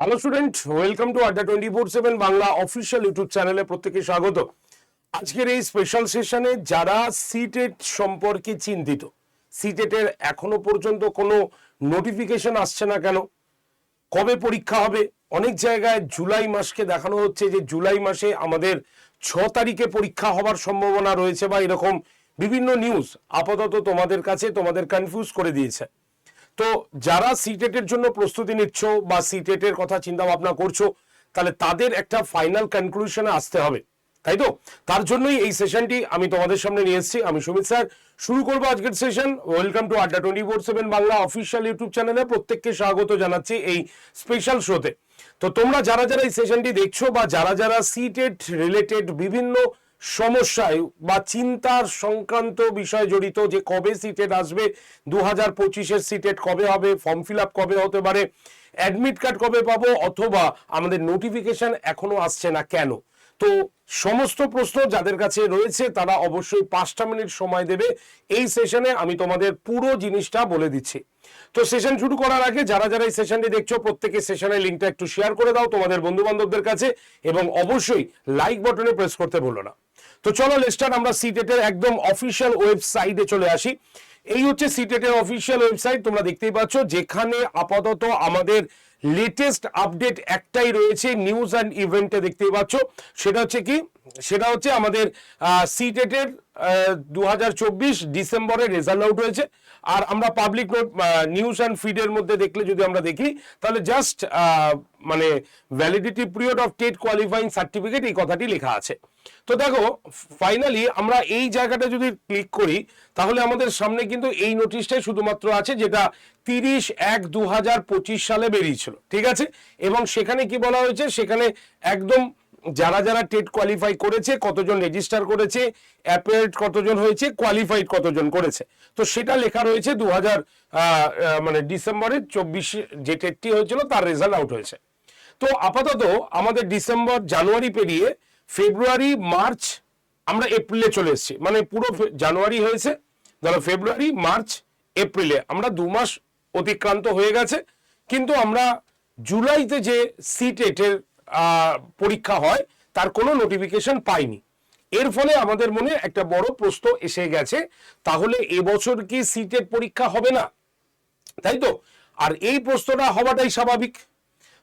Hello student welcome to Adda twenty four seven Bangla official YouTube চ্যানেলে প্রত্যেকে স্বাগত। আজকের এই স্পেশাল সেশনে যারা সিটেট সম্পর্কে চিন্তিত সিটেটের এখনও পর্যন্ত কোনো নোটিফিকেশন আসছে না কেন? কবে পরীক্ষা হবে? অনেক জায়গায় জুলাই মাসকে দেখানো হচ্ছে যে জুলাই মাসে আমাদের ছ তারিখে পরীক্ষা হওয়ার সম্ভাবনা রয়েছে বা এরকম বিভিন্ন নিউজ আপাতত তোমাদের কাছে তোমাদের কনফিউজ করে দিয়েছে। তো যারা সিটেটের জন্য প্রস্তুতি নিচ্ছ বা সিটেটের কথা চিন্তা ভাবনা করছ, তাহলে তাদের একটা ফাইনাল কনক্লুশনে আসতে হবে। তাই তো? তার জন্যই এই সেশনটি আমি তোমাদের সামনে নিয়ে এসেছি। আমি সুমিত স্যার। শুরু করব আজকের session welcome to Adda twenty four seven Bangla official YouTube চ্যানেলে প্রত্যেককে স্বাগত জানাচ্ছি এই স্পেশাল শোতে তো তোমরা যারা যারা এই সেশনটি দেখছ বা যারা যারা সিটেট রিলেটেড বিভিন্ন সমস্যায় বা চিন্তার সংক্রান্ত বিষয় জড়িত যে কবে সিটেট আসবে দু হাজার পঁচিশের সিটেট কবে হবে, ফর্ম ফিল আপ কবে হতে পারে, অ্যাডমিট কার্ড কবে পাবো, অথবা আমাদের নোটিফিকেশন এখনও আসছে না কেন? তো সমস্ত প্রশ্ন যাদের কাছে রয়েছে, তারা অবশ্যই পাঁচটা মিনিট সময় দেবে। এই সেশনে আমি তোমাদের পুরো জিনিসটা বলে দিচ্ছি। তো সেশন শুরু করার আগে যারা যারা এই সেশনটি দেখছ প্রত্যেকে সেশনের লিঙ্কটা একটু শেয়ার করে দাও তোমাদের বন্ধু বান্ধবদের কাছে, এবং অবশ্যই লাইক বাটনে প্রেস করতে ভুলো না। তো চলো লেস্টার আমরা সিটেটের একদম অফিসিয়াল ওয়েবসাইটে চলে আসি। এই হচ্ছে সিটেটের অফিসিয়াল ওয়েবসাইট তোমরা দেখতেই পাচ্ছ। যেখানে আপাতত আমাদের লেটেস্ট আপডেট একটাই রয়েছে নিউজ অ্যান্ড ইভেন্টে দেখতেই পাচ্ছ। সেটা হচ্ছে কি? সেটা হচ্ছে আমাদের সিটেটের দু হাজার চব্বিশ ডিসেম্বরে রেজাল্ট আউট হয়েছে। আর আমরা পাবলিক নিউজ অ্যান্ড ফিডের মধ্যে দেখলে যদি আমরা দেখি, তাহলে জাস্ট মানে validity period of TET qualifying certificate এই কথাটি লেখা আছে। তো দেখো, ফাইনালি আমরা এই জায়গাটা যদি ক্লিক করি, তাহলে আমাদের সামনে কিন্তু এই নোটিশটাই শুধুমাত্র আছে, যেটা তিরিশ এক দু সালে বেরিয়েছিল। ঠিক আছে? এবং সেখানে কি বলা হয়েছে? সেখানে একদম যারা যারা টেট কোয়ালিফাই করেছে, কতজন রেজিস্টার করেছে অ্যাপেয়ার্ড কতজন হয়েছে কোয়ালিফাইড কতজন করেছে। তো সেটা লেখা রয়েছে দু হাজার মানে ডিসেম্বরের চব্বিশে যে টেটটি হয়েছিল তার রেজাল্ট আউট হয়েছে। তো আপাতত আমাদের ডিসেম্বর, জানুয়ারি পেরিয়ে ফেব্রুয়ারি, মার্চ আমরা এপ্রিলে চলে এসেছি। মানে পুরো জানুয়ারি হয়েছে, ধরো ফেব্রুয়ারি, মার্চ, এপ্রিলে। আমরা দু মাস অতিক্রান্ত হয়ে গেছে, কিন্তু আমরা জুলাইতে যে সিটেটের পরীক্ষা হয়, তার কোনো নোটিফিকেশন পাইনি। এর ফলে আমাদের মনে একটা বড় প্রশ্ন এসে গেছে, তাহলে এবছর কি সিটের পরীক্ষা হবে না? তাই তো? আর এই প্রশ্নটা হওয়াটাই স্বাভাবিক।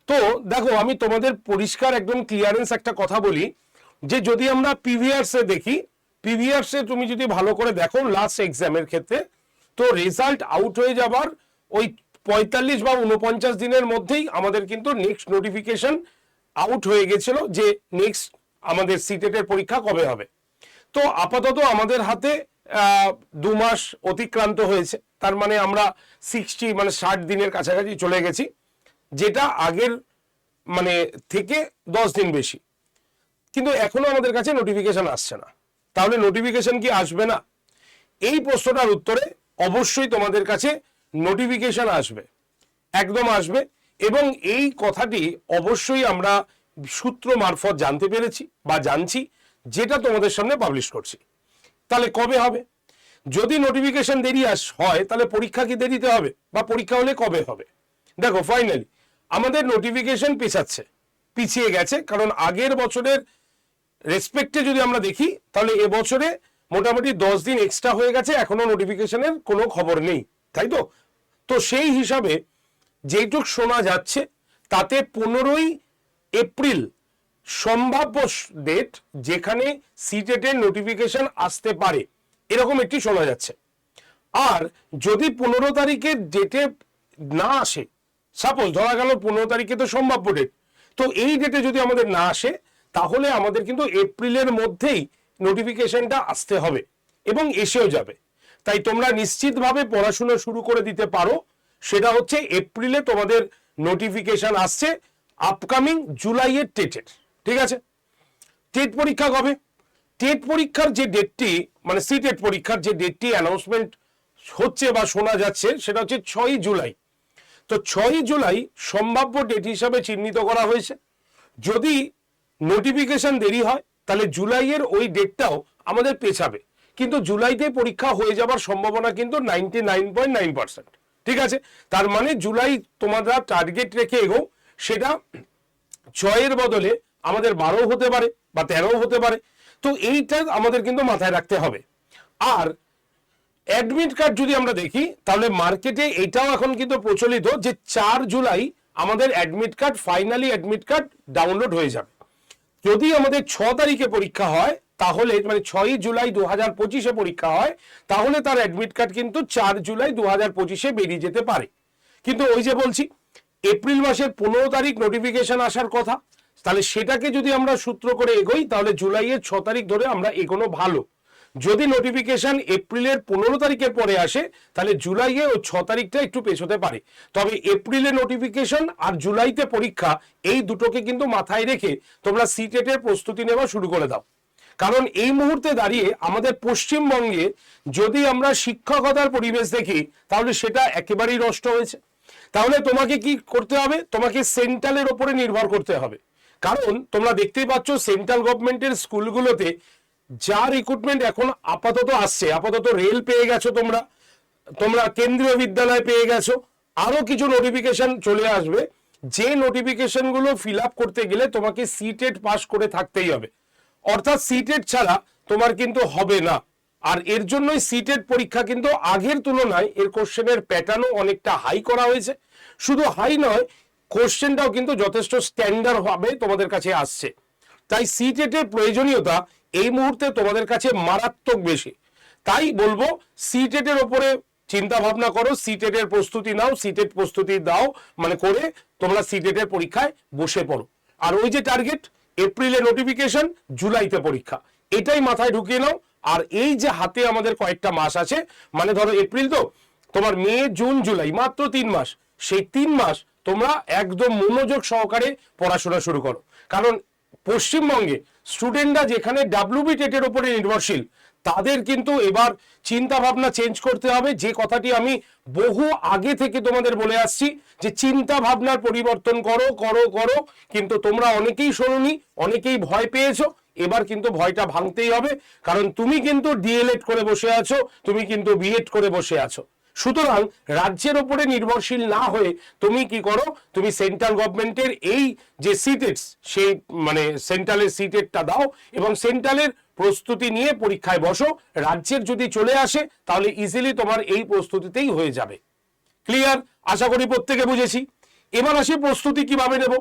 তো দেখো, আমি তোমাদের পরিষ্কার একদম ক্লিয়ারেন্স একটা কথা বলি, যে যদি আমরা পিভিআরসে দেখি পিভিআরসে তুমি যদি ভালো করে দেখো লাস্ট এক্সামের ক্ষেত্রে, তো রেজাল্ট আউট হয়ে যাবার ওই পঁয়তাল্লিশ বা উনপঞ্চাশ দিনের মধ্যেই আমাদের কিন্তু নেক্সট নোটিফিকেশন আউট হয়ে গেছিল যে নেক্সট আমাদের সিটেটের পরীক্ষা কবে হবে। তো আপাতত আমাদের হাতে দু মাস অতিক্রান্ত হয়েছে। তার মানে আমরা সিক্সটি মানে ষাট দিনের কাছাকাছি চলে গেছি, যেটা আগের মানে থেকে দশ দিন বেশি। কিন্তু এখনও আমাদের কাছে নোটিফিকেশন আসছে না। তাহলে নোটিফিকেশন কি আসবে না? এই প্রশ্নটার উত্তরে অবশ্যই তোমাদের কাছে নোটিফিকেশন আসবে। একদম আসবে। এবং এই কথাটি অবশ্যই আমরা সূত্র মারফত জানতে পেরেছি বা জানছি, যেটা তোমাদের সামনে পাবলিশ করছি। তাহলে কবে হবে? যদি নোটিফিকেশন দেরি আস, হয়, তাহলে পরীক্ষা কি দেরিতে হবে? বা পরীক্ষা হলে কবে হবে? দেখো ফাইনালি আমাদের নোটিফিকেশন পেছাচ্ছে, পিছিয়ে গেছে, কারণ আগের বছরের রেসপেক্টে যদি আমরা দেখি, তাহলে এবছরে মোটামুটি দশ দিন এক্সট্রা হয়ে গেছে, এখনও নোটিফিকেশনের কোনো খবর নেই, তাই তো? তো সেই হিসাবে যেটুক শোনা যাচ্ছে, তাতে পনেরোই এপ্রিল সম্ভাব্য ডেট যেখানে সিটেটের নোটিফিকেশন আসতে পারে, এরকম একটি শোনা যাচ্ছে। আর যদি পনেরো তারিখের ডেটে না আসে সাপোজ ধরা গেল পনেরো তারিখে তো সম্ভাব্য ডেট তো এই ডেটে যদি আমাদের না আসে, তাহলে আমাদের কিন্তু এপ্রিলের মধ্যেই নোটিফিকেশনটা আসতে হবে এবং এসেও যাবে। তাই তোমরা নিশ্চিতভাবে পড়াশোনা শুরু করে দিতে পারো সেটা হচ্ছে এপ্রিলে তোমাদের নোটিফিকেশন আসছে আপকামিং জুলাইয়ের টেটের ঠিক আছে? টেট পরীক্ষা কবে? টেট পরীক্ষার যে ডেটটি মানে সি টেট পরীক্ষার যে ডেটটি অ্যানাউন্সমেন্ট হচ্ছে বা শোনা যাচ্ছে, সেটা হচ্ছে ছয়ই জুলাই। তো ছয়ই জুলাই সম্ভাব্য ডেট হিসাবে চিহ্নিত করা হয়েছে। যদি নোটিফিকেশন দেরি হয়, তাহলে জুলাইয়ের ওই ডেটটাও আমাদের পেছাবে। কিন্তু জুলাইতে পরীক্ষা হয়ে যাবার সম্ভাবনা কিন্তু ninety nine point nine percent ঠিক আছে? তার মানে জুলাই তোমরা টার্গেট রেখে এগো, সেটা ছয়ের বদলে আমাদের বারো হতে পারে বা তেরো হতে পারে। তো এইটা আমাদের কিন্তু মাথায় রাখতে হবে। আর অ্যাডমিট কার্ড যদি আমরা দেখি, তাহলে মার্কেটে এটাও এখন কিন্তু প্রচলিত যে চার জুলাই আমাদের admit card finally admit card download হয়ে যাবে। যদি আমাদের ছ তারিখে পরীক্ষা হয় তাহলে মানে ছয়ই জুলাই দু হাজার পঁচিশে পরীক্ষা হয়, তাহলে তার অ্যাডমিট কার্ড কিন্তু চার জুলাই দু হাজার পঁচিশে বেরিয়ে যেতে পারে। কিন্তু ওই যে বলছি, এপ্রিল মাসের পনেরো তারিখ নোটিফিকেশন আসার কথা, তাহলে সেটাকে যদি আমরা সূত্র করে এগোই, তাহলে জুলাইয়ের ছ তারিখ ধরে আমরা এগোনো ভালো। যদি নোটিফিকেশন এপ্রিলের পনেরো তারিখের পরে আসে, তাহলে জুলাইয়ে ও ছ তারিখটা একটু পেছোতে পারে। তবে এপ্রিলে নোটিফিকেশন আর জুলাইতে পরীক্ষা, এই দুটোকে কিন্তু মাথায় রেখে তোমরা সিটেটের প্রস্তুতি নেওয়া শুরু করে দাও। কারণ এই মুহূর্তে দাঁড়িয়ে আমাদের পশ্চিমবঙ্গে যদি আমরা শিক্ষকতার পরিবেশ দেখি, তাহলে সেটা একেবারেই নষ্ট হয়েছে। তাহলে তোমাকে কি করতে হবে? তোমাকে সেন্ট্রালের ওপরে নির্ভর করতে হবে। কারণ তোমরা দেখতেই পাচ্ছ সেন্ট্রাল গভর্নমেন্টের স্কুলগুলোতে যা রিক্রুটমেন্ট এখন আপাতত আসছে, আপাতত রেল পেয়ে গেছো তোমরা তোমরা কেন্দ্রীয় বিদ্যালয় পেয়ে গেছো আরও কিছু নোটিফিকেশন চলে আসবে। যে নোটিফিকেশনগুলো ফিল আপ করতে গেলে তোমাকে সিটেট পাস করে থাকতেই হবে। অর্থাৎ সিটেট ছাড়া তোমার কিন্তু হবে না। আর এর জন্যই সিটেট পরীক্ষা কিন্তু আগের তুলনায় এর কোশ্চেনের প্যাটার্নও অনেকটা হাই করা হয়েছে। শুধু হাই নয় কোশ্চেনটাও কিন্তু যথেষ্ট স্ট্যান্ডার্ড ভাবে তোমাদের কাছে আসছে। তাই সিটেটের প্রয়োজনীয়তা এই মুহূর্তে তোমাদের কাছে মারাত্মক বেশি। তাই বলব সিটেটের ওপরে চিন্তা ভাবনা করো সিটেটের প্রস্তুতি নাও সিটেট প্রস্তুতি দাও মানে করে তোমরা সিটেটের পরীক্ষায় বসে পড়ো। আর ওই যে টার্গেট এপ্রিলে নোটিফিকেশন জুলাইতে পরীক্ষা। এটাই মাথায় ঢুকিয়ে নাও। আর এই যে হাতে আমাদের কয়েকটা মাস আছে মানে ধরো এপ্রিল তো, তোমার মে, জুন, জুলাই, মাত্র তিন মাস। সেই তিন মাস তোমরা একদম মনোযোগ সহকারে পড়াশোনা শুরু করো। কারণ পশ্চিমবঙ্গে স্টুডেন্টরা যেখানে ডাব্লিউবি টেটের উপরে নির্ভরশীল তাদের কিন্তু এবার চিন্তা ভাবনা চেঞ্জ করতে হবে। যে কথাটি আমি বহু আগে থেকে তোমাদের বলে আসছি যে চিন্তা ভাবনার পরিবর্তন করো করো করো। কিন্তু তোমরা অনেকেই শোনোনি, অনেকেই ভয় পেয়েছ। এবার কিন্তু ভয়টা ভাঙতেই হবে। কারণ তুমি কিন্তু ডিএলএড করে বসে আছো, তুমি কিন্তু বিএড করে বসে আছো। সুতরাং রাজ্যের ওপরে নির্ভরশীল না হয়ে তুমি কি করো? তুমি সেন্ট্রাল গভর্নমেন্টের এই যে সিটেটস সেই মানে সেন্ট্রালের সিটেটটা দাও এবং সেন্ট্রালের প্রস্তুতি নিয়ে পরীক্ষায় বসো। রাজ্যের যদি চলে আসে, তাহলে ইজিলি তোমার এই প্রস্তুতিতেই হয়ে যাবে। ক্লিয়ার আশা করি প্রত্যেকে বুঝেছি। এবার আসি প্রস্তুতি কীভাবে নেব?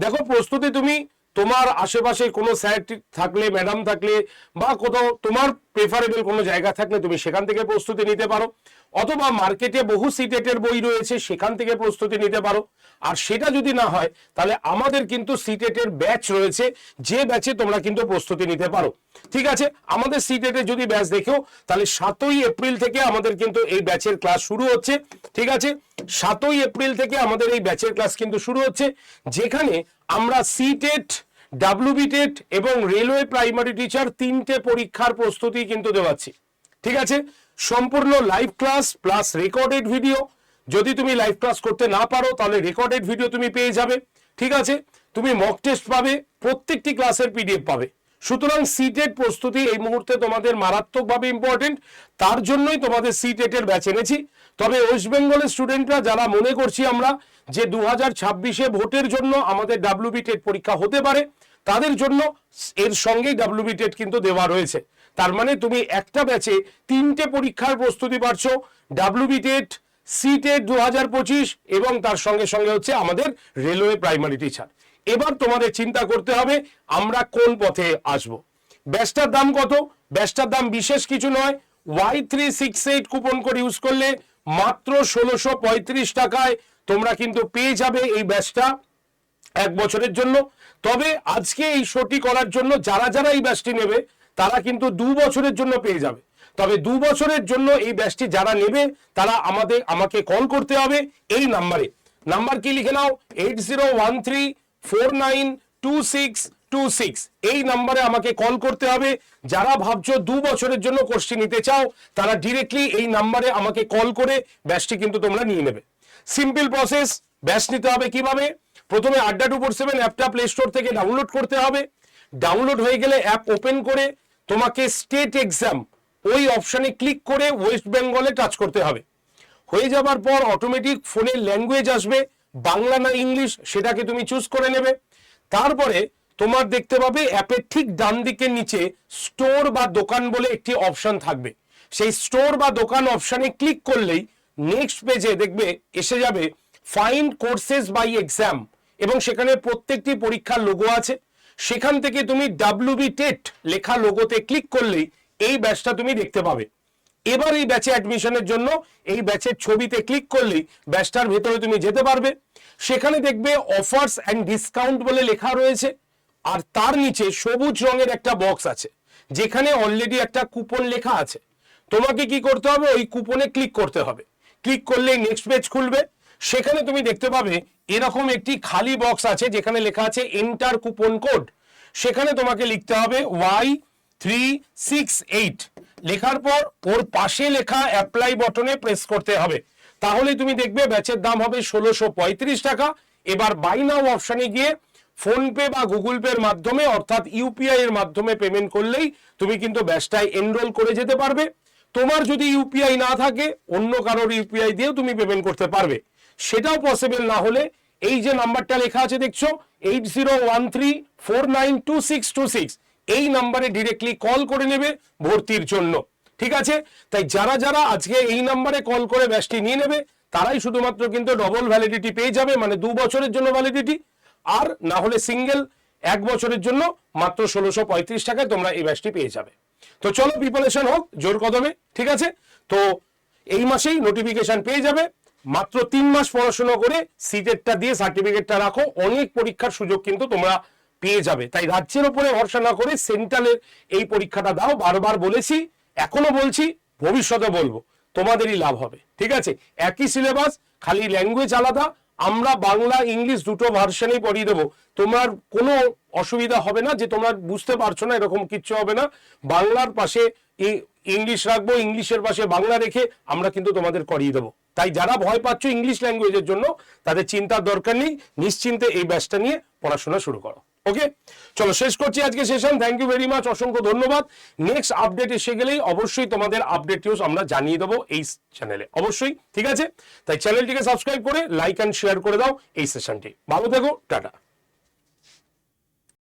দেখো, প্রস্তুতি তুমি তোমার আশেপাশে কোনো স্যার থাকলে ম্যাডাম থাকলে, বা কোথাও তোমার প্রেফারেবল কোনো জায়গা থাকলে তুমি সেখান থেকে প্রস্তুতি নিতে পারো। অথবা মার্কেটে বহু সিটেটের বই রয়েছে, সেখান থেকে প্রস্তুতি নিতে পারো। আর সেটা যদি না হয়, তাহলে আমাদের কিন্তু সিটেটের ব্যাচ রয়েছে। যে ব্যাচে তোমরা কিন্তু প্রস্তুতি নিতে পারো। ঠিক আছে? আমাদের সিটেটের যদি ব্যাচ দেখো, তাহলে সাতই এপ্রিল থেকে আমাদের কিন্তু এই ব্যাচের ক্লাস শুরু হচ্ছে। ঠিক আছে? সাতই এপ্রিল থেকে আমাদের এই ব্যাচের ক্লাস কিন্তু শুরু হচ্ছে। যেখানে আমরা সিটেট ডাব্লিউবি টেট এবং রেলওয়ে প্রাইমারি টিচার তিনটে পরীক্ষার প্রস্তুতি কিন্তু দেওয়াচ্ছি। ঠিক আছে? সম্পূর্ণ live class plus recorded video যদি তুমি লাইভ ক্লাস করতে না পারো, তাহলে রেকর্ডেড ভিডিও তুমি পেয়ে যাবে। ঠিক আছে? তুমি মক টেস্ট পাবে, প্রত্যেকটি ক্লাসের পিডিএফ পাবে। সুতরাং সিটেট প্রস্তুতি এই মুহূর্তে তোমাদের মারাত্মকভাবে ইম্পর্টেন্ট তার জন্যই তোমাদের সিটেটের ব্যাচ এনেছি। তবে ওয়েস্ট বেঙ্গলের স্টুডেন্টরা যারা মনে করছি আমরা যে দু হাজার ছাব্বিশে ভোটের জন্য আমাদের ডাব্লিউবি টেট পরীক্ষা হতে পারে, তাদের জন্য এর সঙ্গেই ডাব্লিউবি টেট কিন্তু দেওয়া রয়েছে। তার মানে তুমি একটা ব্যাচে তিনটে পরীক্ষার প্রস্তুতি পাচ্ছ ডাব্লিউবি টেট সি টেট দু হাজার পঁচিশ এবং তার সঙ্গে সঙ্গে হচ্ছে আমাদের রেলওয়ে প্রাইমারি টিচার এবার তোমাদের চিন্তা করতে হবে, আমরা কোন পথে আসব। ব্যাচটার দাম কত? ব্যাচটার দাম বিশেষ কিছু নয়। Y three six eight coupon code use করলে মাত্র ষোলোশো পঁয়ত্রিশ টাকায় তোমরা কিন্তু পেয়ে যাবে এই ব্যাচটা এক বছরের জন্য। তবে আজকে এই শোটি করার জন্য যারা যারা এই ব্যাচটি নেবে তারা কিন্তু দু বছরের জন্য পেয়ে যাবে। তবে দু বছরের জন্য এই ব্যাচটি যারা নেবে, তারা আমাদের, আমাকে কল করতে হবে এই নাম্বারে। নাম্বার কি লিখে নাও? Eight zero one three four nine two six two six. এই নাম্বারে আমাকে কল করতে হবে। যারা ভাবছ দু বছরের জন্য কোর্সটি নিতে চাও, তারা ডিরেক্টলি এই নাম্বারে আমাকে কল করে ব্যাচটি কিন্তু তোমরা নিয়ে নেবে। সিম্পল প্রসেস, ব্যাচ নিতে হবে কীভাবে? প্রথমে আড্ডা টু ফোর সেভেন অ্যাপটা প্লে স্টোর থেকে ডাউনলোড করতে হবে। ডাউনলোড হয়ে গেলে অ্যাপ ওপেন করে তোমাকে স্টেট এক্সাম ওই অপশনে ক্লিক করে ওয়েস্ট বেঙ্গলে টাচ করতে হবে। হয়ে যাবার পর অটোমেটিক ফোনের ল্যাঙ্গুয়েজ আসবে, বাংলা না ইংলিশ সেটাকে তুমি চুজ করে নেবে। তারপরে তোমার দেখতে পাবে অ্যাপের ঠিক ডান দিকের নিচে স্টোর বা দোকান বলে একটি অপশন থাকবে। সেই স্টোর বা দোকান অপশনে ক্লিক করলেই নেক্সট পেজে দেখবে, এসে যাবে ফাইন্ড কোর্সেস বাই এক্সাম এবং সেখানে প্রত্যেকটি পরীক্ষার লোগো আছে। সেখান থেকে তুমি ডাব্লিউবি টেট লেখা লোগোতে ক্লিক করলেই এই ব্যাচটা তুমি দেখতে পাবে। এবার এই ব্যাচে অ্যাডমিশনের জন্য এই ব্যাচের ছবিতে ক্লিক করলেই ব্যাচটার ভেতরে তুমি যেতে পারবে। সেখানে দেখবে অফার্স অ্যান্ড ডিসকাউন্ট বলে লেখা রয়েছে। আর তার নিচে সবুজ রঙের একটা বক্স আছে, যেখানে অলরেডি একটা কুপন লেখা আছে। তোমাকে কি করতে হবে? ওই কুপনে ক্লিক করতে হবে। ক্লিক করলেই নেক্সট পেজ খুলবে। সেখানে তুমি দেখতে পাবে এরকম একটি খালি বক্স আছে, যেখানে লেখা আছে এন্টার কুপন কোড সেখানে তোমাকে লিখতে হবে ওয়াই থ্রি সিক্স এইট লেখার পর ওর পাশে লেখা অ্যাপ্লাই বটনে প্রেস করতে হবে। তাহলে তুমি দেখবে ব্যাচের দাম হবে ষোলোশো পঁয়ত্রিশ টাকা। এবার বাই নাও অপশনে গিয়ে ফোন পে বা গুগল পের মাধ্যমে, অর্থাৎ ইউপিআই এর মাধ্যমে পেমেন্ট করলেই তুমি কিন্তু ব্যাচটায় এনরোল করে যেতে পারবে। তোমার যদি ইউপিআই না থাকে, অন্য কারোর ইউপিআই দিয়েও তুমি পেমেন্ট করতে পারবে। সেটাও পসিবল না হলে এই যে নাম্বারটা লেখা আছে দেখছ eight zero one three four nine two six two six এই নাম্বারে ডিরেক্টলি কল করে নেবে ভর্তির জন্য। ঠিক আছে? তাই যারা যারা আজকে এই নাম্বারে কল করে ব্যাচটি নিয়ে নেবে, তারাই শুধুমাত্র কিন্তু ডবল ভ্যালিডিটি পেয়ে যাবে মানে দু বছরের জন্য ভ্যালিডিটি আর না হলে সিঙ্গেল এক বছরের জন্য মাত্র ষোলোশো পঁয়ত্রিশ টাকায় তোমরা এই ব্যাচটি পেয়ে যাবে। তো চলো প্রিপারেশন হোক, জোর কদমে, ঠিক আছে? তো এই মাসেই নোটিফিকেশন পেয়ে যাবে। মাত্র তিন মাস পড়াশোনা করে সিটেটটা দিয়ে সার্টিফিকেটটা রাখো, অনেক পরীক্ষার সুযোগ কিন্তু তোমরা পেয়ে যাবে। তাই রাজ্যের উপরে ভরসা না করে সেন্ট্রালের এই পরীক্ষাটা দাও। বারবার বলেছি, এখনও বলছি, ভবিষ্যতে বলব, তোমাদেরই লাভ হবে। ঠিক আছে? একই সিলেবাস খালি ল্যাঙ্গুয়েজ আলাদা। আমরা বাংলা, ইংলিশ দুটো ভার্সনেই পড়িয়ে দেবো। তোমার কোনো অসুবিধা হবে না যে তোমরা বুঝতে পারছ না, এরকম কিচ্ছু হবে না। বাংলার পাশে ইংলিশ রাখব, ইংলিশের পাশে বাংলা রেখে আমরা কিন্তু তোমাদের করিয়ে দেবো। তাই যারা ভয় পাচ্ছ ইংলিশ ল্যাঙ্গুয়েজের জন্য, তাদের চিন্তার দরকার নেই, নিশ্চিন্তে এই ব্যাচটা নিয়ে পড়াশোনা শুরু করো। ওকে? চলো, শেষ করছি আজকে session thank you very much অসংখ্য ধন্যবাদ। নেক্সট আপডেট এসে গেলেই অবশ্যই তোমাদের আপডেট নিউজ আমরা জানিয়ে দেবো এই চ্যানেলে অবশ্যই, ঠিক আছে? তাই চ্যানেলটিকে সাবস্ক্রাইব করে লাইক অ্যান্ড শেয়ার করে দাও এই সেশনটি ভালো থেকো, টাটা।